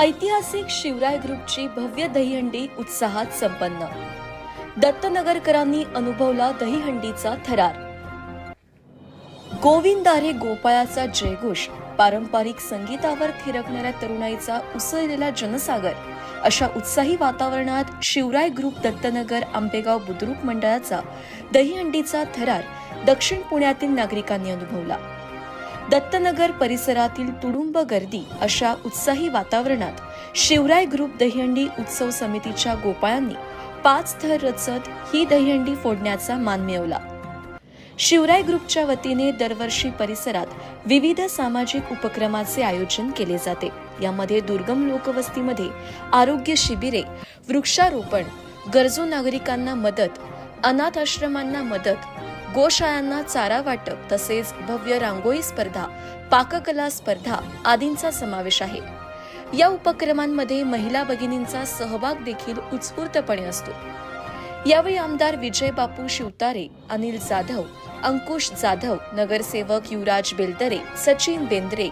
ऐतिहासिक शिवराय ग्रुपची भव्य दहीहंडी उत्साहात संपन्न. दत्तनगरकरांनी अनुभवला दहीहंडीचा थरार. गोविंदारे गोपाळाचा जयघोष पारंपरिक संगीतावर थिरकणाऱ्या तरुणाईचा उसळलेला जनसागर अशा उत्साही वातावरणात शिवराय ग्रुप दत्तनगर आंबेगाव बुद्रुक मंडळाचा दहीहंडीचा थरार दक्षिण पुण्यातील नागरिकांनी अनुभवला. दत्तनगर परिसरातील तुडुंब गर्दी अशा उत्साही वातावरणात शिवराय ग्रुप दहीहंडी उत्सव समितीच्या गोपाळांनी पाच थर रचत ही दहीहंडी फोडण्याचा मान मिळवला. शिवराय ग्रुपच्या वतीने दरवर्षी परिसरात विविध सामाजिक उपक्रमाचे आयोजन केले जाते. यामध्ये दुर्गम लोकवस्तीमध्ये आरोग्य शिबिरे वृक्षारोपण गरजू नागरिकांना मदत अनाथ आश्रमांना मदत गोशाळांना चारा वाटप तसेच भव्य रांगोळी स्पर्धा पाककला स्पर्धा आदींचा समावेश आहे. या उपक्रमांमध्ये महिला भगिनींचा सहभाग देखील उत्स्फूर्तपणे असतो. यावेळी आमदार विजय बापू शिवतारे अनिल जाधव अंकुश जाधव नगरसेवक युवराज बेलदरे सचिन बेंद्रे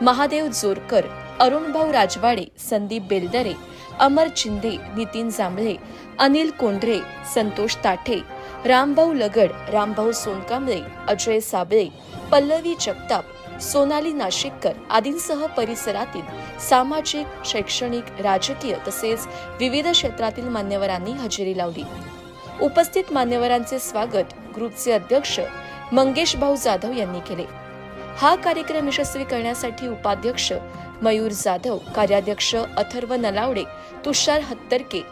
महादेव जोरकर अरुणभाऊ राजवाडे संदीप बेलदरे अमर चिंदे नितीन जांभळे अनिल कोंढरे संतोष ताठे रामभाऊ लगड रामभाऊ सोनकांबळे अजय साबळे पल्लवी जगताप सोनाली नाशिककर आदींसह परिसरातील सामाजिक शैक्षणिक राजकीय तसेच विविध क्षेत्रातील मान्यवरांनी हजेरी लावली. उपस्थित मान्यवरांचे स्वागत ग्रुपचे अध्यक्ष मंगेश भाऊ जाधव यांनी केले. हा कार्यक्रम यशस्वी करण्यासाठी उपाध्यक्ष मयूर जाधव कार्याध्यक्ष अथर्व नलावडे तुषार हत्तरके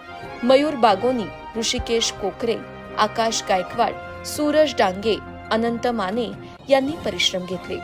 मयूर बागोनी ऋषिकेश कोकरे आकाश गायकवाड सूरज डांगे अनंत माने यांनी परिश्रम घेतले.